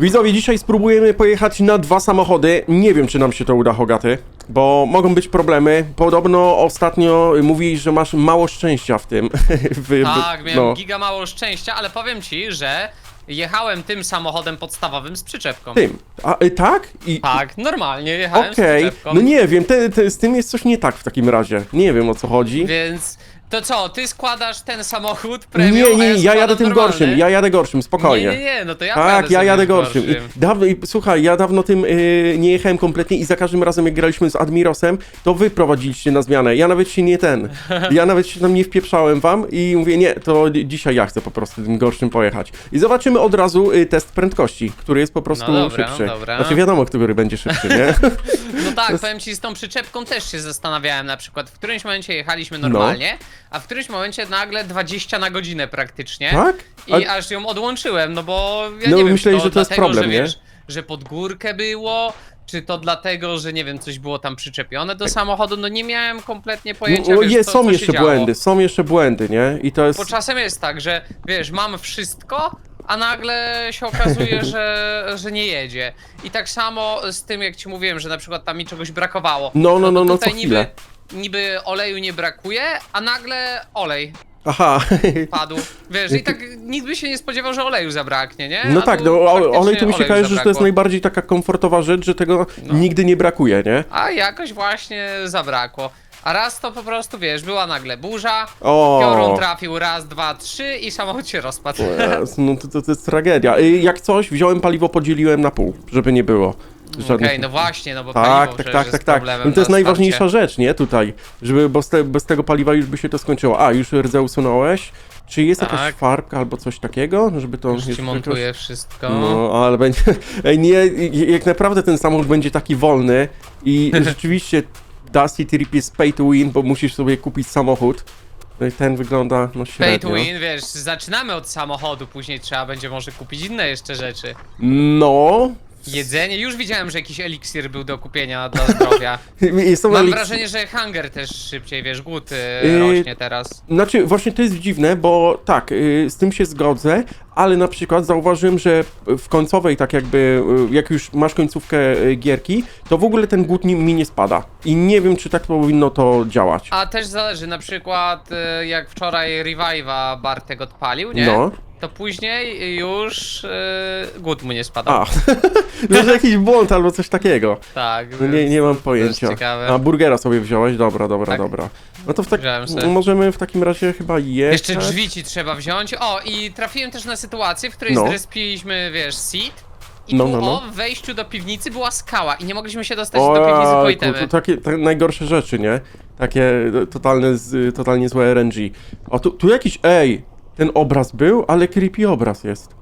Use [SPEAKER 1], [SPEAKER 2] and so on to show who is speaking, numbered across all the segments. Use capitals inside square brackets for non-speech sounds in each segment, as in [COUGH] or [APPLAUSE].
[SPEAKER 1] Widzowie, dzisiaj spróbujemy pojechać na dwa samochody. Nie wiem, czy nam się to uda, Hogaty, bo mogą być problemy. Podobno ostatnio mówili, że masz mało szczęścia w tym. [LAUGHS] w,
[SPEAKER 2] Tak, miałem
[SPEAKER 1] no,
[SPEAKER 2] giga mało szczęścia, ale powiem ci, że jechałem tym samochodem podstawowym z przyczepką.
[SPEAKER 1] tym. A, y, tak? I,
[SPEAKER 2] Tak, normalnie jechałem
[SPEAKER 1] Okej,
[SPEAKER 2] z przyczepką.
[SPEAKER 1] no nie wiem, te, te, z tym jest coś nie tak w takim razie. Nie wiem o co chodzi.
[SPEAKER 2] Więc to co, ty składasz ten samochód premium,
[SPEAKER 1] Nie,
[SPEAKER 2] a
[SPEAKER 1] nie, ja
[SPEAKER 2] składam
[SPEAKER 1] jadę tym
[SPEAKER 2] normalny?
[SPEAKER 1] gorszym, ja jadę gorszym, spokojnie.
[SPEAKER 2] Nie, nie, no to ja
[SPEAKER 1] Tak, ja
[SPEAKER 2] sobie
[SPEAKER 1] jadę gorszym. I dawno, i, słuchaj, ja dawno tym y, nie jechałem kompletnie i za każdym razem jak graliśmy z Admirosem, to wy prowadziliście na zmianę. Ja nawet się nie ten, ja nawet się tam nie wpieprzałem wam i mówię, nie, to dzisiaj ja chcę po prostu tym gorszym pojechać. I zobaczymy od razu y, test prędkości, który jest po prostu
[SPEAKER 2] No dobra,
[SPEAKER 1] szybszy.
[SPEAKER 2] dobra.
[SPEAKER 1] Znaczy wiadomo, który będzie szybszy, nie? [LAUGHS]
[SPEAKER 2] No tak, powiem ci, z tą przyczepką też się zastanawiałem na przykład. W którymś momencie
[SPEAKER 1] No.
[SPEAKER 2] jechaliśmy normalnie, a w którymś momencie nagle 20 na godzinę praktycznie.
[SPEAKER 1] tak?
[SPEAKER 2] I
[SPEAKER 1] A-
[SPEAKER 2] aż ją odłączyłem, no bo ja
[SPEAKER 1] No,
[SPEAKER 2] nie wiem,
[SPEAKER 1] myśleli,
[SPEAKER 2] czy
[SPEAKER 1] że to jest
[SPEAKER 2] dlatego,
[SPEAKER 1] problem,
[SPEAKER 2] że
[SPEAKER 1] nie?
[SPEAKER 2] wiesz, że pod górkę było, czy to dlatego, że nie wiem, coś było tam przyczepione do samochodu, no nie miałem kompletnie pojęcia,
[SPEAKER 1] No,
[SPEAKER 2] wiesz,
[SPEAKER 1] jest,
[SPEAKER 2] co,
[SPEAKER 1] są
[SPEAKER 2] co
[SPEAKER 1] jeszcze
[SPEAKER 2] się działo.
[SPEAKER 1] błędy, są jeszcze błędy, nie? I to jest...
[SPEAKER 2] Bo czasem jest tak, że wiesz, mam wszystko, a nagle się okazuje, [LAUGHS] że, że nie jedzie. I tak samo z tym, jak ci mówiłem, że na przykład tam mi czegoś brakowało.
[SPEAKER 1] No, no,
[SPEAKER 2] to
[SPEAKER 1] no, no,
[SPEAKER 2] tutaj
[SPEAKER 1] co
[SPEAKER 2] niby,
[SPEAKER 1] chwilę.
[SPEAKER 2] Niby oleju nie brakuje, a nagle olej
[SPEAKER 1] Aha, [LAUGHS]
[SPEAKER 2] padł. Wiesz, i tak nikt by się nie spodziewał, że oleju zabraknie, nie?
[SPEAKER 1] no
[SPEAKER 2] A
[SPEAKER 1] tak,
[SPEAKER 2] tu
[SPEAKER 1] no o-
[SPEAKER 2] faktycznie
[SPEAKER 1] olej to mi się
[SPEAKER 2] oleju
[SPEAKER 1] kojarzy, że to jest
[SPEAKER 2] zabrakło.
[SPEAKER 1] najbardziej taka komfortowa rzecz, że tego nigdy nie brakuje, nie?
[SPEAKER 2] A jakoś właśnie zabrakło. A raz to po prostu, wiesz, była nagle burza,
[SPEAKER 1] O.
[SPEAKER 2] piorun trafił raz, dwa, trzy i samochód się rozpadł.
[SPEAKER 1] Jezu, No to, to, to jest tragedia. Y, Jak coś, wziąłem paliwo, podzieliłem na pół, żeby nie było.
[SPEAKER 2] Okej,
[SPEAKER 1] Żadnych...
[SPEAKER 2] no właśnie, no bo
[SPEAKER 1] Tak,
[SPEAKER 2] paliwo
[SPEAKER 1] tak, tak,
[SPEAKER 2] jest
[SPEAKER 1] tak, tak.
[SPEAKER 2] problemem
[SPEAKER 1] No to jest
[SPEAKER 2] na
[SPEAKER 1] najważniejsza rzecz, nie? Tutaj, żeby, bo z te, bez tego paliwa już by się to skończyło. A, już rdze usunąłeś? Czy jest jakaś
[SPEAKER 2] Tak.
[SPEAKER 1] farbka albo coś takiego, żeby to
[SPEAKER 2] Już ci
[SPEAKER 1] jeszcze
[SPEAKER 2] montuję
[SPEAKER 1] jakoś-
[SPEAKER 2] wszystko.
[SPEAKER 1] No, ale będzie. [LAUGHS] Ej, nie, jak naprawdę ten samochód będzie taki wolny i [LAUGHS] rzeczywiście Dusty Trip jest pay to win, bo musisz sobie kupić samochód. No i ten wygląda no średnio.
[SPEAKER 2] Pay to win, wiesz, zaczynamy od samochodu, później trzeba będzie może kupić inne jeszcze rzeczy.
[SPEAKER 1] No.
[SPEAKER 2] Jedzenie, już widziałem, że jakiś eliksir był do kupienia dla zdrowia. [LAUGHS] Mam
[SPEAKER 1] eliks-
[SPEAKER 2] wrażenie, że hunger też szybciej, wiesz, głód y,
[SPEAKER 1] Yy,
[SPEAKER 2] rośnie teraz.
[SPEAKER 1] Znaczy, właśnie to jest dziwne, bo tak, y, z tym się zgodzę, ale na przykład zauważyłem, że w końcowej, tak jakby, y, jak już masz końcówkę y, gierki, to w ogóle ten głód mi, nie spada. I nie wiem, czy tak powinno to działać.
[SPEAKER 2] A też zależy, na przykład y, jak wczoraj Revive'a Bartek odpalił, nie?
[SPEAKER 1] No.
[SPEAKER 2] To później już y, głód mu nie spadał.
[SPEAKER 1] A, [LAUGHS] może jakiś błąd albo coś takiego.
[SPEAKER 2] Tak.
[SPEAKER 1] No nie, nie mam pojęcia. A burgera sobie wziąłeś? Dobra, dobra,
[SPEAKER 2] Tak.
[SPEAKER 1] dobra. No to w tak,
[SPEAKER 2] Wziąłem sobie.
[SPEAKER 1] możemy w takim razie chyba jechać.
[SPEAKER 2] Jeszcze drzwi ci trzeba wziąć. O, i trafiłem też na sytuację, w której
[SPEAKER 1] No.
[SPEAKER 2] zrespiliśmy, wiesz, seat. I
[SPEAKER 1] No,
[SPEAKER 2] tu
[SPEAKER 1] no, no.
[SPEAKER 2] o, wejściu do piwnicy była skała i nie mogliśmy się dostać do piwnicy po
[SPEAKER 1] O, to,
[SPEAKER 2] itemy.
[SPEAKER 1] to takie te najgorsze rzeczy, nie? Takie e, totalne, z, totalnie złe RNG. O, tu, tu jakiś, ej, ten obraz był, ale creepy obraz jest.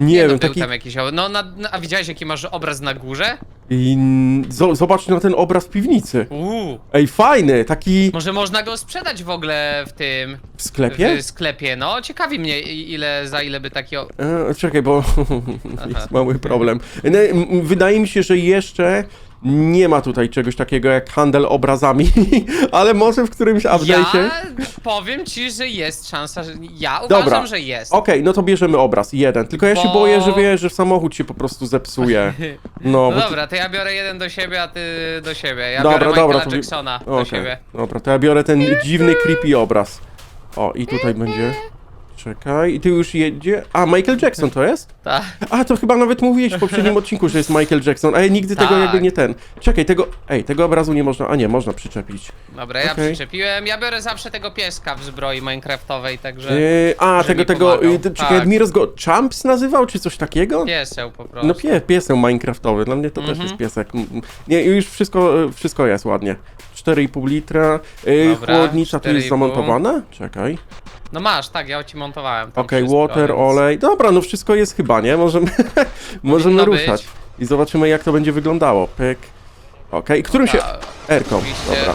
[SPEAKER 1] Nie,
[SPEAKER 2] no,
[SPEAKER 1] wiem,
[SPEAKER 2] był
[SPEAKER 1] taki...
[SPEAKER 2] tam jakiś. No, na, na, a widziałeś jaki masz obraz na górze?
[SPEAKER 1] I, zo- zobacz na ten obraz w piwnicy.
[SPEAKER 2] Uuu.
[SPEAKER 1] Ej, fajny, taki
[SPEAKER 2] Może można go sprzedać w ogóle w tym.
[SPEAKER 1] w sklepie?
[SPEAKER 2] W sklepie, no. Ciekawi mnie, i- ile, za ile by taki. O...
[SPEAKER 1] E, czekaj, bo [LAUGHS] jest mały problem. No, m- Wydaje mi się, że jeszcze nie ma tutaj czegoś takiego jak handel obrazami, [LAUGHS] ale może w którymś update'cie.
[SPEAKER 2] Ja powiem ci, że jest szansa, że. Ja uważam,
[SPEAKER 1] Dobra.
[SPEAKER 2] że jest.
[SPEAKER 1] Okej, no to bierzemy obraz, jeden. Tylko ja się
[SPEAKER 2] Bo-
[SPEAKER 1] boję, że wiesz, że samochód się po prostu zepsuje. No, [LAUGHS]
[SPEAKER 2] No
[SPEAKER 1] bo ty-
[SPEAKER 2] dobra, to ja biorę jeden do siebie, a ty do siebie. Ja
[SPEAKER 1] Dobra,
[SPEAKER 2] biorę
[SPEAKER 1] dobra,
[SPEAKER 2] Michaela
[SPEAKER 1] to wi-
[SPEAKER 2] Jacksona do
[SPEAKER 1] Okej,
[SPEAKER 2] siebie.
[SPEAKER 1] Dobra, to ja biorę ten dziwny, creepy obraz. O, i tutaj będzie. Czekaj, i ty już jedzie. A, Michael Jackson to jest?
[SPEAKER 2] Tak.
[SPEAKER 1] A, to chyba nawet mówiłeś w poprzednim odcinku, że jest Michael Jackson, a ja nigdy tego
[SPEAKER 2] Tak.
[SPEAKER 1] jakby nie ten. Czekaj, tego. Ej, tego obrazu nie można. A nie, można przyczepić.
[SPEAKER 2] Dobra, ja
[SPEAKER 1] Okej.
[SPEAKER 2] przyczepiłem. Ja biorę zawsze tego pieska w zbroi minecraftowej, także
[SPEAKER 1] Yy, a,
[SPEAKER 2] Że
[SPEAKER 1] tego,
[SPEAKER 2] mi
[SPEAKER 1] tego.
[SPEAKER 2] pomagał.
[SPEAKER 1] Yy, to- czekaj,
[SPEAKER 2] Tak.
[SPEAKER 1] Admiros go Champs nazywał, czy coś takiego?
[SPEAKER 2] pieseł po prostu.
[SPEAKER 1] No pie, piesem minecraftowy, dla mnie to też
[SPEAKER 2] Mhm.
[SPEAKER 1] jest piesek. Mm, mm. Nie, już wszystko, wszystko jest ładnie. 4,5 litra. Yy,
[SPEAKER 2] Dobra,
[SPEAKER 1] chłodnica tu jest
[SPEAKER 2] 4,5.
[SPEAKER 1] zamontowana? Czekaj.
[SPEAKER 2] No masz, tak, ja ci montowałem. tam
[SPEAKER 1] Okej,
[SPEAKER 2] wszystko,
[SPEAKER 1] water,
[SPEAKER 2] więc-
[SPEAKER 1] olej. Dobra, no wszystko jest chyba, nie? Możemy, [LAUGHS] możemy
[SPEAKER 2] Powinno
[SPEAKER 1] ruszać.
[SPEAKER 2] być.
[SPEAKER 1] I zobaczymy jak to będzie wyglądało. Pyk. Okej, którym się...
[SPEAKER 2] A,
[SPEAKER 1] Erką,
[SPEAKER 2] oczywiście.
[SPEAKER 1] dobra.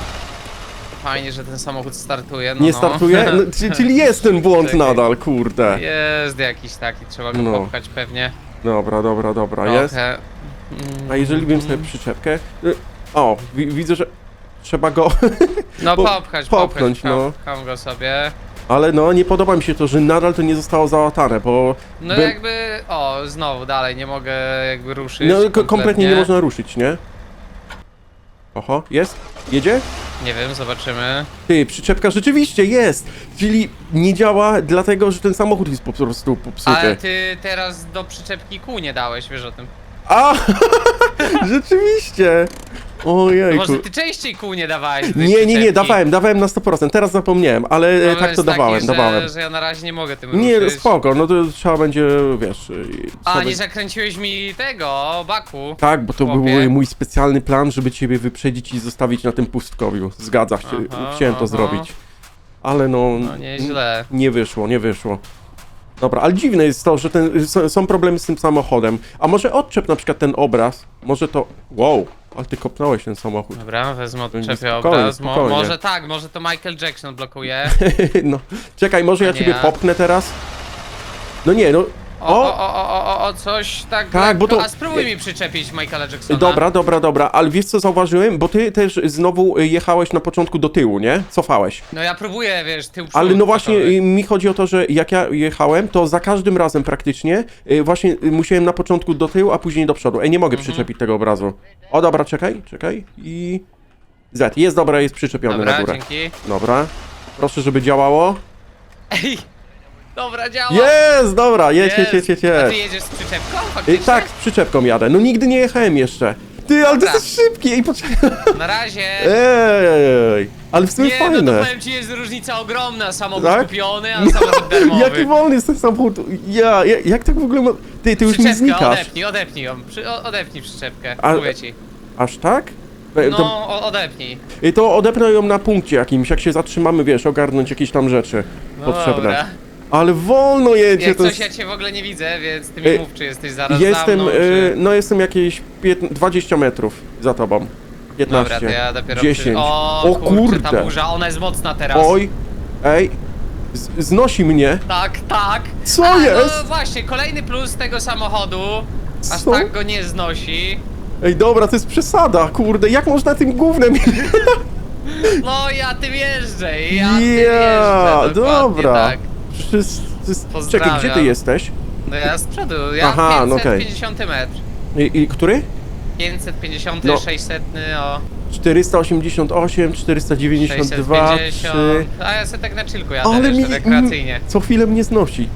[SPEAKER 2] Fajnie, że ten samochód startuje. No,
[SPEAKER 1] Nie
[SPEAKER 2] no.
[SPEAKER 1] startuje? No, [LAUGHS] czy- czyli jest ten błąd
[SPEAKER 2] Czekaj.
[SPEAKER 1] nadal, kurde.
[SPEAKER 2] Jest jakiś taki, trzeba go
[SPEAKER 1] No.
[SPEAKER 2] popchać pewnie.
[SPEAKER 1] Dobra, dobra, dobra, jest.
[SPEAKER 2] Trochę. Mm,
[SPEAKER 1] A jeżeli bym sobie przyczepkę... y, O, wi widzę, że trzeba go... [LAUGHS]
[SPEAKER 2] No
[SPEAKER 1] po-
[SPEAKER 2] popchać,
[SPEAKER 1] popchnąć,
[SPEAKER 2] popchnąć,
[SPEAKER 1] no.
[SPEAKER 2] popcham go sobie.
[SPEAKER 1] Ale no, nie podoba mi się to, że nadal to nie zostało załatane, bo...
[SPEAKER 2] No
[SPEAKER 1] by-
[SPEAKER 2] jakby, o, znowu dalej, nie mogę jakby ruszyć
[SPEAKER 1] No, ko- kompletnie nie można ruszyć, nie? Oho, jest? Jedzie?
[SPEAKER 2] Nie wiem, zobaczymy.
[SPEAKER 1] Ty, przyczepka rzeczywiście jest! Czyli nie działa dlatego, że ten samochód jest po prostu popsuty.
[SPEAKER 2] Ale ty teraz do przyczepki kół nie dałeś, wiesz o tym.
[SPEAKER 1] A! [LAUGHS] rzeczywiście!
[SPEAKER 2] No
[SPEAKER 1] Ojejku.
[SPEAKER 2] może ty częściej kół nie dawałeś tej
[SPEAKER 1] Nie, nie, nie,
[SPEAKER 2] przyczepki.
[SPEAKER 1] dawałem, dawałem na 100%, teraz zapomniałem, ale e,
[SPEAKER 2] Problem
[SPEAKER 1] tak to
[SPEAKER 2] jest
[SPEAKER 1] dawałem,
[SPEAKER 2] taki,
[SPEAKER 1] dawałem.
[SPEAKER 2] Że, że ja na razie nie mogę tym
[SPEAKER 1] Nie,
[SPEAKER 2] ruszyć.
[SPEAKER 1] spoko, no to trzeba będzie, wiesz...
[SPEAKER 2] A,
[SPEAKER 1] trzeba
[SPEAKER 2] nie
[SPEAKER 1] będzie-
[SPEAKER 2] zakręciłeś mi tego, baku.
[SPEAKER 1] Tak, bo to
[SPEAKER 2] chłopie.
[SPEAKER 1] był mój specjalny plan, żeby ciebie wyprzedzić i zostawić na tym pustkowiu. Zgadza się,
[SPEAKER 2] Aha,
[SPEAKER 1] chciałem to
[SPEAKER 2] aha.
[SPEAKER 1] zrobić. Ale no,
[SPEAKER 2] No nieźle.
[SPEAKER 1] nie wyszło, nie wyszło. Dobra, ale dziwne jest to, że ten, są, problemy z tym samochodem. A może odczep na przykład ten obraz? Może to... Wow, ale ty kopnąłeś ten samochód.
[SPEAKER 2] Dobra, wezmę odczepię
[SPEAKER 1] spokojnie,
[SPEAKER 2] obraz. Mo,
[SPEAKER 1] spokojnie.
[SPEAKER 2] może tak, może to Michael Jackson blokuje. [LAUGHS]
[SPEAKER 1] no, czekaj, może ja
[SPEAKER 2] nie
[SPEAKER 1] ciebie
[SPEAKER 2] ja.
[SPEAKER 1] popchnę teraz? No nie, no...
[SPEAKER 2] O, o, o, o, o, o, coś tak.
[SPEAKER 1] Tak, bo to-
[SPEAKER 2] A spróbuj mi przyczepić Michaela Jacksona.
[SPEAKER 1] Dobra, dobra, dobra, ale wiesz co zauważyłem? Bo ty też znowu y, jechałeś na początku do tyłu, nie? Cofałeś.
[SPEAKER 2] No ja próbuję, wiesz, tył
[SPEAKER 1] Ale
[SPEAKER 2] przód
[SPEAKER 1] no właśnie y, mi chodzi o to, że jak ja jechałem, to za każdym razem praktycznie y, właśnie y, musiałem na początku do tyłu, a później do przodu. Ej, nie mogę
[SPEAKER 2] Mhm.
[SPEAKER 1] przyczepić tego obrazu. O dobra, czekaj, czekaj i... Z, jest dobra, jest przyczepiony
[SPEAKER 2] Dobra,
[SPEAKER 1] na górę.
[SPEAKER 2] dzięki.
[SPEAKER 1] Dobra. Proszę, żeby działało.
[SPEAKER 2] Ej! Dobra, działa!
[SPEAKER 1] Jest, dobra, jedź, jedź, jedź, jedź,
[SPEAKER 2] A ty
[SPEAKER 1] jedź.
[SPEAKER 2] jedziesz z przyczepką?
[SPEAKER 1] Y,
[SPEAKER 2] Faktycznie?
[SPEAKER 1] tak, z przyczepką jadę. No nigdy nie jechałem jeszcze. Ty, ale to
[SPEAKER 2] Dobra.
[SPEAKER 1] jest szybkie. Ej, poczekaj.
[SPEAKER 2] Na razie.
[SPEAKER 1] Ej, ale w sumie
[SPEAKER 2] Nie, no
[SPEAKER 1] fajne.
[SPEAKER 2] to powiem ci, jest różnica ogromna. Samochód
[SPEAKER 1] Tak?
[SPEAKER 2] kupiony, a samochód darmowy. [LAUGHS]
[SPEAKER 1] Jaki wolny jest ten samochód. Ja, ja, jak tak w ogóle ma... Ty, ty już mi
[SPEAKER 2] Przyczepkę,
[SPEAKER 1] znikasz.
[SPEAKER 2] odepnij, odepnij ją. Przy, o- odepnij przyczepkę,
[SPEAKER 1] A-
[SPEAKER 2] mówię ci.
[SPEAKER 1] Aż tak? E,
[SPEAKER 2] No,
[SPEAKER 1] To,
[SPEAKER 2] o, odepnij.
[SPEAKER 1] y, to odepnę ją na punkcie jakimś, jak się zatrzymamy, wiesz, ogarnąć jakieś tam rzeczy
[SPEAKER 2] No
[SPEAKER 1] potrzebne.
[SPEAKER 2] dobra.
[SPEAKER 1] Ale wolno jedzie,
[SPEAKER 2] Jak
[SPEAKER 1] to
[SPEAKER 2] coś,
[SPEAKER 1] jest...
[SPEAKER 2] ja cię w ogóle nie widzę, więc ty mi
[SPEAKER 1] Ej,
[SPEAKER 2] mów, czy jesteś zaraz
[SPEAKER 1] Jestem,
[SPEAKER 2] za mną,
[SPEAKER 1] y,
[SPEAKER 2] czy...
[SPEAKER 1] no jestem jakieś piętn- 20 metrów za tobą. 15.
[SPEAKER 2] Dobra, to ja dopiero...
[SPEAKER 1] 10.
[SPEAKER 2] Przy... O,
[SPEAKER 1] O
[SPEAKER 2] kurczę, ta
[SPEAKER 1] kurde.
[SPEAKER 2] burza, ona jest mocna teraz.
[SPEAKER 1] Oj, ej, z, znosi mnie.
[SPEAKER 2] Tak, tak.
[SPEAKER 1] Co
[SPEAKER 2] A,
[SPEAKER 1] jest?
[SPEAKER 2] No właśnie, kolejny plus tego samochodu. Aż
[SPEAKER 1] Co?
[SPEAKER 2] tak go nie znosi.
[SPEAKER 1] Ej, dobra, to jest przesada, kurde, jak można tym gównem...
[SPEAKER 2] No ja tym jeżdżę, ja tym
[SPEAKER 1] Ja,
[SPEAKER 2] jeżdżę, dokładnie
[SPEAKER 1] dobra.
[SPEAKER 2] tak.
[SPEAKER 1] To jest- Czekaj,
[SPEAKER 2] Pozdrawiam.
[SPEAKER 1] gdzie ty jesteś?
[SPEAKER 2] No ja z przodu, ja
[SPEAKER 1] Aha, no okej.
[SPEAKER 2] 550 metr.
[SPEAKER 1] I, i który?
[SPEAKER 2] 550,
[SPEAKER 1] No.
[SPEAKER 2] 600, o
[SPEAKER 1] 488, 492,
[SPEAKER 2] 650.
[SPEAKER 1] 3...
[SPEAKER 2] A ja sobie tak na chillku jadę,
[SPEAKER 1] Ale mi...
[SPEAKER 2] tak rekreacyjnie.
[SPEAKER 1] Co chwilę mnie znosi.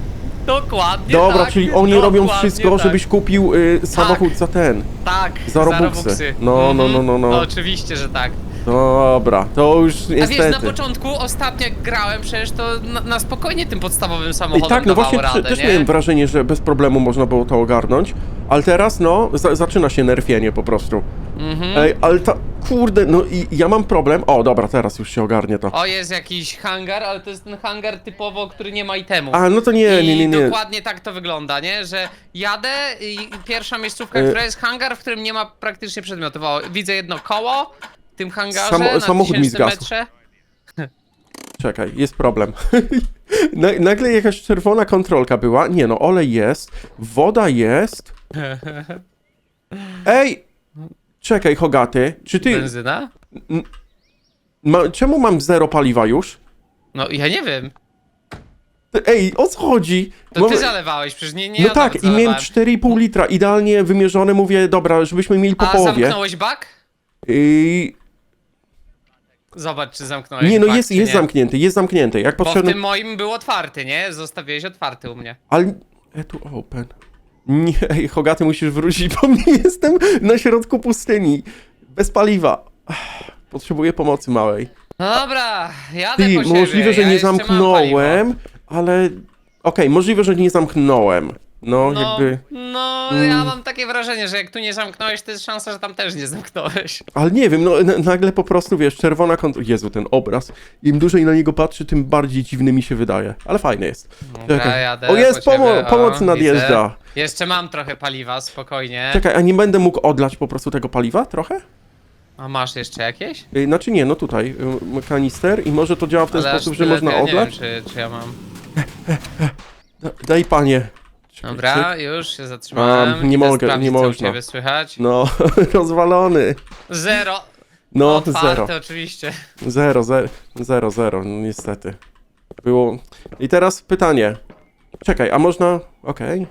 [SPEAKER 2] Dokładnie
[SPEAKER 1] Dobra,
[SPEAKER 2] tak.
[SPEAKER 1] czyli oni robią
[SPEAKER 2] dokładnie
[SPEAKER 1] wszystko,
[SPEAKER 2] tak.
[SPEAKER 1] żebyś kupił y, samochód za ten.
[SPEAKER 2] Tak,
[SPEAKER 1] za Robuxy. No, no,
[SPEAKER 2] Mhm.
[SPEAKER 1] no, no, no.
[SPEAKER 2] Oczywiście, że tak.
[SPEAKER 1] Dobra, to już
[SPEAKER 2] A wiesz, na początku, ostatnio jak grałem, przecież to na, na spokojnie tym podstawowym
[SPEAKER 1] I
[SPEAKER 2] samochodem
[SPEAKER 1] tak, no
[SPEAKER 2] dawało
[SPEAKER 1] właśnie
[SPEAKER 2] radę,
[SPEAKER 1] te- też
[SPEAKER 2] nie?
[SPEAKER 1] miałem wrażenie, że bez problemu można było to ogarnąć, ale teraz no, za, zaczyna się nerfienie po prostu.
[SPEAKER 2] Mhm.
[SPEAKER 1] Ej, ale ta, kurde, no i ja mam problem, o dobra, teraz już się ogarnie to.
[SPEAKER 2] O, jest jakiś hangar, ale to jest ten hangar typowo, który nie ma itemów.
[SPEAKER 1] A, no to nie,
[SPEAKER 2] I
[SPEAKER 1] nie, nie, nie.
[SPEAKER 2] dokładnie tak to wygląda, nie? Że jadę i pierwsza miejscówka,
[SPEAKER 1] E.
[SPEAKER 2] która jest hangar, w którym nie ma praktycznie przedmiotów. O, widzę jedno koło w tym hangarze
[SPEAKER 1] Samo-
[SPEAKER 2] na
[SPEAKER 1] samochód mi
[SPEAKER 2] 1000
[SPEAKER 1] zgasł.
[SPEAKER 2] metrze. [LAUGHS]
[SPEAKER 1] Czekaj, jest problem. [LAUGHS] Na, nagle jakaś czerwona kontrolka była. Nie no, olej jest, woda jest. [LAUGHS] Ej! Czekaj, Hogaty, czy ty...
[SPEAKER 2] Benzyna?
[SPEAKER 1] Ma, czemu mam zero paliwa już?
[SPEAKER 2] No ja nie wiem.
[SPEAKER 1] Ej, o co chodzi?
[SPEAKER 2] To
[SPEAKER 1] Mamy-
[SPEAKER 2] ty zalewałeś, przecież nie, nie
[SPEAKER 1] no
[SPEAKER 2] ja
[SPEAKER 1] tak, i miałem
[SPEAKER 2] zalewałem.
[SPEAKER 1] 4,5 litra, idealnie wymierzone, mówię, dobra, żebyśmy mieli po
[SPEAKER 2] A
[SPEAKER 1] połowie.
[SPEAKER 2] zamknąłeś bak?
[SPEAKER 1] I...
[SPEAKER 2] Zobacz, czy zamknąłeś
[SPEAKER 1] Nie, no
[SPEAKER 2] bak,
[SPEAKER 1] jest,
[SPEAKER 2] czy
[SPEAKER 1] jest
[SPEAKER 2] nie.
[SPEAKER 1] zamknięty, jest zamknięty. Jak
[SPEAKER 2] Bo w
[SPEAKER 1] potrzebny...
[SPEAKER 2] tym moim był otwarty, nie? Zostawiłeś otwarty u mnie.
[SPEAKER 1] Ale... E, tu open. Nie, [LAUGHS] ej, Hogaty, musisz wrócić, bo mnie [LAUGHS] jestem na środku pustyni. Bez paliwa. Ach, Potrzebuję pomocy małej.
[SPEAKER 2] No dobra, jadę
[SPEAKER 1] Ty,
[SPEAKER 2] po siebie.
[SPEAKER 1] możliwe, że
[SPEAKER 2] ja
[SPEAKER 1] nie
[SPEAKER 2] jeszcze mam paliwo.
[SPEAKER 1] zamknąłem, ale... Okej, możliwe, że nie zamknąłem. No,
[SPEAKER 2] No,
[SPEAKER 1] jakby...
[SPEAKER 2] no
[SPEAKER 1] Mm.
[SPEAKER 2] ja mam takie wrażenie, że jak tu nie zamknąłeś, to jest szansa, że tam też nie zamknąłeś.
[SPEAKER 1] Ale nie wiem, no n- nagle po prostu, wiesz, czerwona kontrola... Jezu, ten obraz. Im dłużej na niego patrzy, tym bardziej dziwny mi się wydaje. Ale fajny jest.
[SPEAKER 2] Dobra,
[SPEAKER 1] Czekaj.
[SPEAKER 2] jadę
[SPEAKER 1] O, jest,
[SPEAKER 2] po ciebie,
[SPEAKER 1] pomo-
[SPEAKER 2] o,
[SPEAKER 1] pomoc
[SPEAKER 2] widzę.
[SPEAKER 1] nadjeżdża.
[SPEAKER 2] Jeszcze mam trochę paliwa, spokojnie.
[SPEAKER 1] Czekaj, a nie będę mógł odlać po prostu tego paliwa trochę?
[SPEAKER 2] A masz jeszcze jakieś?
[SPEAKER 1] Y, Znaczy nie, no tutaj, y, kanister i może to działa w ten
[SPEAKER 2] aż
[SPEAKER 1] sposób, że
[SPEAKER 2] tyle,
[SPEAKER 1] można
[SPEAKER 2] ja
[SPEAKER 1] odlać?
[SPEAKER 2] Nie wiem, czy, czy ja mam.
[SPEAKER 1] Da, [LAUGHS] daj panie.
[SPEAKER 2] Dobra, już się zatrzymałem.
[SPEAKER 1] A, nie
[SPEAKER 2] Idę
[SPEAKER 1] mogę,
[SPEAKER 2] sprawdzić,
[SPEAKER 1] nie
[SPEAKER 2] co u
[SPEAKER 1] można.
[SPEAKER 2] ciebie słychać.
[SPEAKER 1] No, [LAUGHS] rozwalony.
[SPEAKER 2] Zero.
[SPEAKER 1] No,
[SPEAKER 2] Otwarte
[SPEAKER 1] zero.
[SPEAKER 2] oczywiście.
[SPEAKER 1] Zero, zero, zero, zero, no niestety. było... I teraz pytanie. Czekaj, a można... Okej.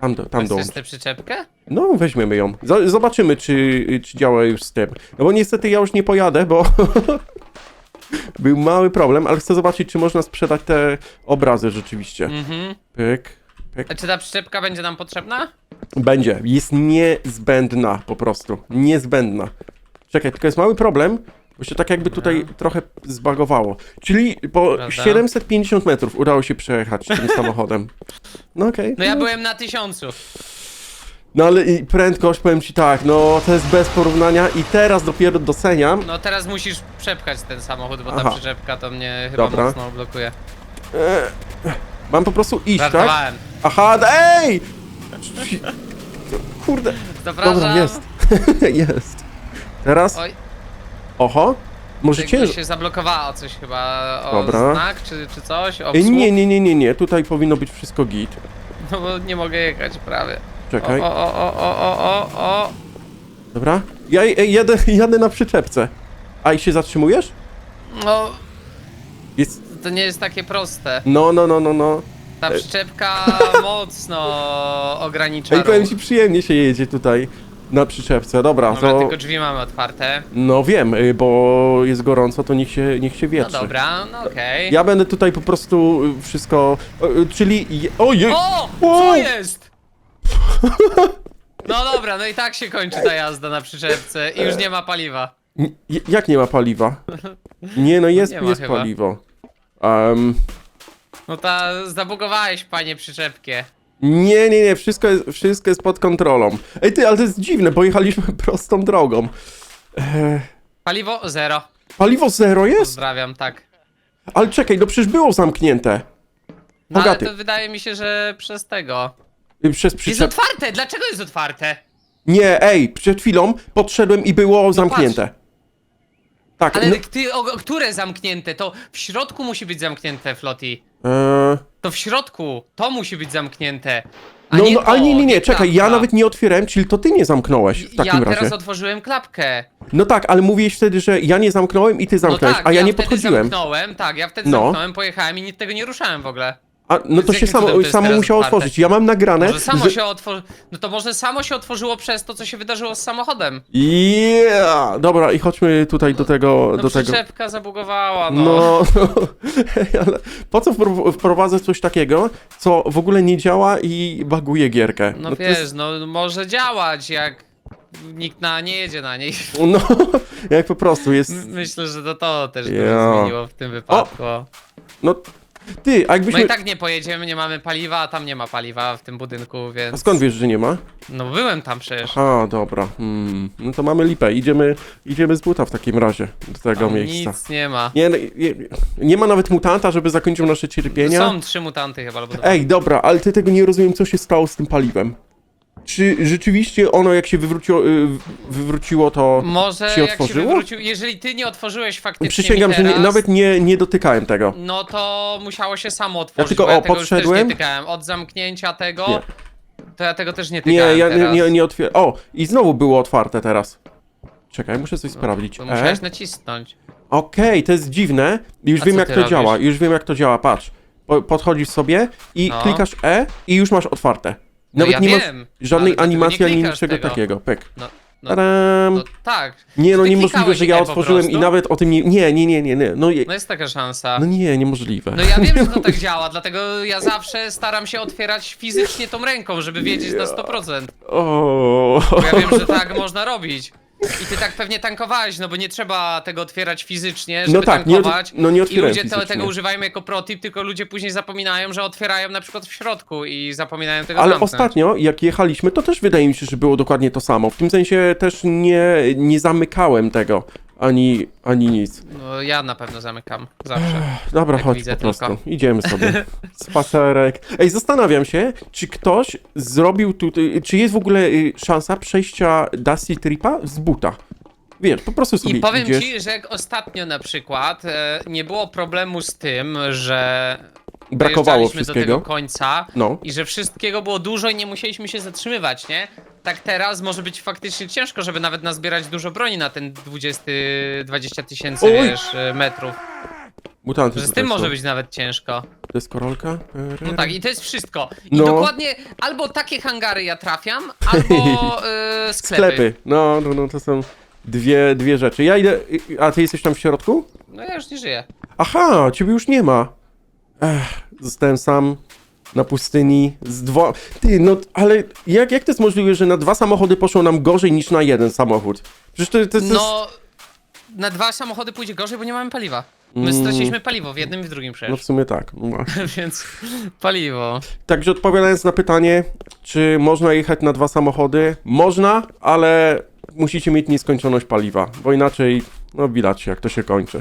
[SPEAKER 1] Tam, do, tam
[SPEAKER 2] Chcesz tę przyczepkę?
[SPEAKER 1] No, weźmiemy ją. Z- Zobaczymy, czy, czy działa już z tym. No bo niestety ja już nie pojadę, bo [LAUGHS] był mały problem, ale chcę zobaczyć, czy można sprzedać te obrazy rzeczywiście.
[SPEAKER 2] Mhm.
[SPEAKER 1] Pyk.
[SPEAKER 2] A czy ta przyczepka będzie nam potrzebna?
[SPEAKER 1] Będzie. Jest niezbędna po prostu. Niezbędna. Czekaj, tylko jest mały problem, bo się tak jakby tutaj trochę zbagowało. Czyli po
[SPEAKER 2] Prawda.
[SPEAKER 1] 750 metrów udało się przejechać tym [LAUGHS] samochodem. No okej.
[SPEAKER 2] No ja byłem na tysiącu.
[SPEAKER 1] No ale i prędkość, powiem ci tak, no to jest bez porównania i teraz dopiero doceniam.
[SPEAKER 2] No teraz musisz przepchać ten samochód, bo
[SPEAKER 1] Aha.
[SPEAKER 2] ta przyczepka to mnie chyba
[SPEAKER 1] Dobra.
[SPEAKER 2] mocno blokuje.
[SPEAKER 1] E, mam po prostu iść, tak?
[SPEAKER 2] Żartowałem.
[SPEAKER 1] Aha, ej! Kurde.
[SPEAKER 2] Zapraszam.
[SPEAKER 1] Dobra, jest. [LAUGHS] jest. Teraz,
[SPEAKER 2] Oj,
[SPEAKER 1] oho, może
[SPEAKER 2] się zablokowało coś chyba o
[SPEAKER 1] Dobra.
[SPEAKER 2] znak czy, czy coś, o wsłuch.
[SPEAKER 1] Nie, nie, nie, nie, nie, tutaj powinno być wszystko git.
[SPEAKER 2] No bo nie mogę jechać prawie.
[SPEAKER 1] Czekaj,
[SPEAKER 2] o, o, o, o, o, o, o.
[SPEAKER 1] dobra. Ja jadę, [LAUGHS] jadę na przyczepce. A i się zatrzymujesz?
[SPEAKER 2] No,
[SPEAKER 1] Jest...
[SPEAKER 2] to nie jest takie proste.
[SPEAKER 1] No, no, no, no, no.
[SPEAKER 2] Ta przyczepka [LAUGHS] mocno ogranicza
[SPEAKER 1] Ej, powiem
[SPEAKER 2] ruch.
[SPEAKER 1] ci, przyjemnie się jedzie tutaj na przyczepce. Dobra,
[SPEAKER 2] Dobra,
[SPEAKER 1] to...
[SPEAKER 2] tylko drzwi mamy otwarte.
[SPEAKER 1] No wiem, y, bo jest gorąco, to niech się, niech się
[SPEAKER 2] No
[SPEAKER 1] wietrzy.
[SPEAKER 2] dobra, no okej.
[SPEAKER 1] Ja będę tutaj po prostu y, wszystko... y, y, Czyli... je- Ojej!
[SPEAKER 2] O!
[SPEAKER 1] Wow.
[SPEAKER 2] Co jest? No dobra, no i tak się kończy ta jazda na przyczepce i już nie ma paliwa.
[SPEAKER 1] N- j- Jak nie ma paliwa? Nie, no jest,
[SPEAKER 2] Nie ma
[SPEAKER 1] jest
[SPEAKER 2] chyba.
[SPEAKER 1] paliwo. Um,
[SPEAKER 2] No ta zabugowałeś panie przyczepkie.
[SPEAKER 1] nie, nie, nie, wszystko jest, wszystko jest pod kontrolą. Ej ty, ale to jest dziwne, bo jechaliśmy [LAUGHS] prostą drogą.
[SPEAKER 2] Paliwo zero.
[SPEAKER 1] paliwo zero jest?
[SPEAKER 2] Pozdrawiam, tak.
[SPEAKER 1] Ale czekaj, no przecież było zamknięte.
[SPEAKER 2] No ale
[SPEAKER 1] Bogaty.
[SPEAKER 2] to wydaje mi się, że przez tego.
[SPEAKER 1] Y, Przez
[SPEAKER 2] Jest
[SPEAKER 1] przyczep...
[SPEAKER 2] otwarte! Dlaczego jest otwarte?
[SPEAKER 1] Nie, ej, przed chwilą podszedłem i było zamknięte. Tak,
[SPEAKER 2] Ale
[SPEAKER 1] no,
[SPEAKER 2] ty, o, które zamknięte? To w środku musi być zamknięte, Floti.
[SPEAKER 1] E,
[SPEAKER 2] To w środku, to musi być zamknięte. A
[SPEAKER 1] no,
[SPEAKER 2] nie
[SPEAKER 1] no,
[SPEAKER 2] to,
[SPEAKER 1] ale nie, nie, nie, czekaj, ja
[SPEAKER 2] klapka.
[SPEAKER 1] nawet nie otwierałem, czyli to ty nie zamknąłeś w takim
[SPEAKER 2] ja
[SPEAKER 1] razie.
[SPEAKER 2] teraz otworzyłem klapkę.
[SPEAKER 1] No tak, ale mówiłeś wtedy, że ja nie zamknąłem i ty
[SPEAKER 2] No
[SPEAKER 1] zamknąłeś,
[SPEAKER 2] tak,
[SPEAKER 1] a ja, nie
[SPEAKER 2] wtedy
[SPEAKER 1] podchodziłem.
[SPEAKER 2] zamknąłem, tak, ja wtedy
[SPEAKER 1] No.
[SPEAKER 2] zamknąłem, pojechałem i nic tego nie ruszałem w ogóle.
[SPEAKER 1] A, no to się
[SPEAKER 2] jakim
[SPEAKER 1] samo,
[SPEAKER 2] cudem to jest
[SPEAKER 1] samo
[SPEAKER 2] teraz
[SPEAKER 1] musiało
[SPEAKER 2] otwarte?
[SPEAKER 1] otworzyć. Ja mam nagrane,
[SPEAKER 2] Może samo
[SPEAKER 1] że...
[SPEAKER 2] się otworzyło, no to może samo się otworzyło przez to, co się wydarzyło z samochodem.
[SPEAKER 1] Yeah! Dobra, i chodźmy tutaj do tego,
[SPEAKER 2] No
[SPEAKER 1] do tego.
[SPEAKER 2] przyczepka zabugowała, no.
[SPEAKER 1] No, [LAUGHS] ale po co wpro- wprowadzać coś takiego, co w ogóle nie działa i baguje gierkę?
[SPEAKER 2] No,
[SPEAKER 1] to
[SPEAKER 2] wiesz,
[SPEAKER 1] jest-
[SPEAKER 2] no może działać, jak nikt na, nie jedzie na niej. [LAUGHS]
[SPEAKER 1] No, jak po prostu jest...
[SPEAKER 2] M- Myślę, że to to też
[SPEAKER 1] Ja.
[SPEAKER 2] dużo zmieniło w tym wypadku.
[SPEAKER 1] No, ty, a
[SPEAKER 2] No
[SPEAKER 1] jakbyśmy...
[SPEAKER 2] i tak nie pojedziemy, nie mamy paliwa, a tam nie ma paliwa w tym budynku, więc...
[SPEAKER 1] A skąd wiesz, że nie ma?
[SPEAKER 2] No byłem tam przecież.
[SPEAKER 1] A, dobra. Hmm. No to mamy lipę. Idziemy, idziemy z buta w takim razie do tego
[SPEAKER 2] Tam
[SPEAKER 1] miejsca.
[SPEAKER 2] nic nie ma.
[SPEAKER 1] Nie, nie, nie ma nawet mutanta, żeby zakończył nasze cierpienia.
[SPEAKER 2] Są trzy mutanty chyba, albo dwa.
[SPEAKER 1] Ej, dobra, ale ty tego nie rozumiem, co się stało z tym paliwem. Czy rzeczywiście ono, jak się wywróciło, y, wywróciło to...
[SPEAKER 2] Może
[SPEAKER 1] się
[SPEAKER 2] jak się
[SPEAKER 1] otworzyło?
[SPEAKER 2] wywrócił, jeżeli ty nie otworzyłeś faktycznie
[SPEAKER 1] Przysięgam,
[SPEAKER 2] mi
[SPEAKER 1] że nie,
[SPEAKER 2] teraz,
[SPEAKER 1] nawet nie, nie dotykałem tego.
[SPEAKER 2] No to musiało się samo otworzyć,
[SPEAKER 1] tylko,
[SPEAKER 2] bo ja
[SPEAKER 1] o,
[SPEAKER 2] tego już też
[SPEAKER 1] podszedłem.
[SPEAKER 2] nie tykałem. Od zamknięcia tego,
[SPEAKER 1] Nie.
[SPEAKER 2] to ja tego też nie
[SPEAKER 1] Nie,
[SPEAKER 2] tykałem
[SPEAKER 1] ja nie,
[SPEAKER 2] teraz.
[SPEAKER 1] nie, nie otwieram. O, i znowu było otwarte teraz. Czekaj, muszę coś sprawdzić.
[SPEAKER 2] No, To
[SPEAKER 1] E?
[SPEAKER 2] musiałeś nacisnąć.
[SPEAKER 1] Okej, to jest dziwne. Już
[SPEAKER 2] A
[SPEAKER 1] wiem
[SPEAKER 2] co
[SPEAKER 1] jak
[SPEAKER 2] ty
[SPEAKER 1] to
[SPEAKER 2] robisz?
[SPEAKER 1] działa, już wiem jak to działa, patrz. Po, podchodzisz sobie i
[SPEAKER 2] No.
[SPEAKER 1] klikasz E i już masz otwarte.
[SPEAKER 2] No
[SPEAKER 1] Nawet
[SPEAKER 2] ja
[SPEAKER 1] nie
[SPEAKER 2] wiem,
[SPEAKER 1] masz żadnej
[SPEAKER 2] ale
[SPEAKER 1] animacji
[SPEAKER 2] nie
[SPEAKER 1] ani
[SPEAKER 2] klikasz
[SPEAKER 1] niczego
[SPEAKER 2] tego.
[SPEAKER 1] takiego. Pyk.
[SPEAKER 2] No, no,
[SPEAKER 1] Tadam.
[SPEAKER 2] no tak.
[SPEAKER 1] nie, no
[SPEAKER 2] ty
[SPEAKER 1] niemożliwe,
[SPEAKER 2] klikałeś
[SPEAKER 1] że ja
[SPEAKER 2] E po
[SPEAKER 1] otworzyłem i
[SPEAKER 2] prostu?
[SPEAKER 1] nawet o tym nie... Nie, nie, nie, nie, nie. No, je...
[SPEAKER 2] No jest taka szansa.
[SPEAKER 1] no nie, niemożliwe.
[SPEAKER 2] No ja wiem, że [LAUGHS] to tak działa, dlatego ja zawsze staram się otwierać fizycznie tą ręką, żeby wiedzieć na 100%.
[SPEAKER 1] O.
[SPEAKER 2] Bo ja wiem, że tak można robić. I ty tak pewnie tankowałeś, no bo nie trzeba tego otwierać fizycznie, żeby
[SPEAKER 1] No tak, nie,
[SPEAKER 2] tankować.
[SPEAKER 1] no nie
[SPEAKER 2] I
[SPEAKER 1] otwierałem
[SPEAKER 2] ludzie to,
[SPEAKER 1] fizycznie.
[SPEAKER 2] tego używają jako protip, tylko ludzie później zapominają, że otwierają na przykład w środku i zapominają tego
[SPEAKER 1] Ale
[SPEAKER 2] zamknąć.
[SPEAKER 1] ostatnio, jak jechaliśmy, to też wydaje mi się, że było dokładnie to samo. W tym sensie też nie, nie zamykałem tego, ani, ani nic.
[SPEAKER 2] No ja na pewno zamykam, zawsze.
[SPEAKER 1] Dobra, chodź
[SPEAKER 2] widzę
[SPEAKER 1] po prostu.
[SPEAKER 2] tylko.
[SPEAKER 1] Idziemy sobie. [LAUGHS] Spacerek. Ej, zastanawiam się, czy ktoś zrobił tutaj, czy jest w ogóle y, szansa przejścia Dusty Tripa z buta. Wiesz, po prostu sobie
[SPEAKER 2] I powiem
[SPEAKER 1] idziesz.
[SPEAKER 2] ci, że jak ostatnio na przykład e, nie było problemu z tym, że
[SPEAKER 1] Brakowało
[SPEAKER 2] dojeżdżaliśmy do
[SPEAKER 1] wszystkiego.
[SPEAKER 2] tego końca
[SPEAKER 1] No.
[SPEAKER 2] i że wszystkiego było dużo i nie musieliśmy się zatrzymywać, nie? Tak teraz może być faktycznie ciężko, żeby nawet nazbierać dużo broni na ten 20 20 tysięcy,
[SPEAKER 1] Oj.
[SPEAKER 2] wiesz, e, metrów.
[SPEAKER 1] Mutanty
[SPEAKER 2] Że z
[SPEAKER 1] tutaj
[SPEAKER 2] tym może być nawet ciężko.
[SPEAKER 1] To jest korolka?
[SPEAKER 2] No tak, i to jest wszystko. I
[SPEAKER 1] No.
[SPEAKER 2] dokładnie albo takie hangary ja trafiam, albo y, [LAUGHS] sklepy.
[SPEAKER 1] Sklepy. No, no, no, to są dwie, dwie rzeczy. Ja idę... A ty jesteś tam w środku?
[SPEAKER 2] No ja już nie żyję.
[SPEAKER 1] Aha, ciebie już nie ma. Ech, zostałem sam na pustyni z dwa... Ty, no, ale jak, jak to jest możliwe, że na dwa samochody poszło nam gorzej niż na jeden samochód? Przecież to, to, to jest...
[SPEAKER 2] No, na dwa samochody pójdzie gorzej, bo nie mamy paliwa. My
[SPEAKER 1] Mm.
[SPEAKER 2] straciliśmy paliwo w jednym i w drugim
[SPEAKER 1] No
[SPEAKER 2] przecież.
[SPEAKER 1] w sumie tak. No właśnie. [LAUGHS]
[SPEAKER 2] Więc paliwo.
[SPEAKER 1] Także odpowiadając na pytanie, czy można jechać na dwa samochody? Można, ale musicie mieć nieskończoność paliwa, bo inaczej, no widać jak to się kończy.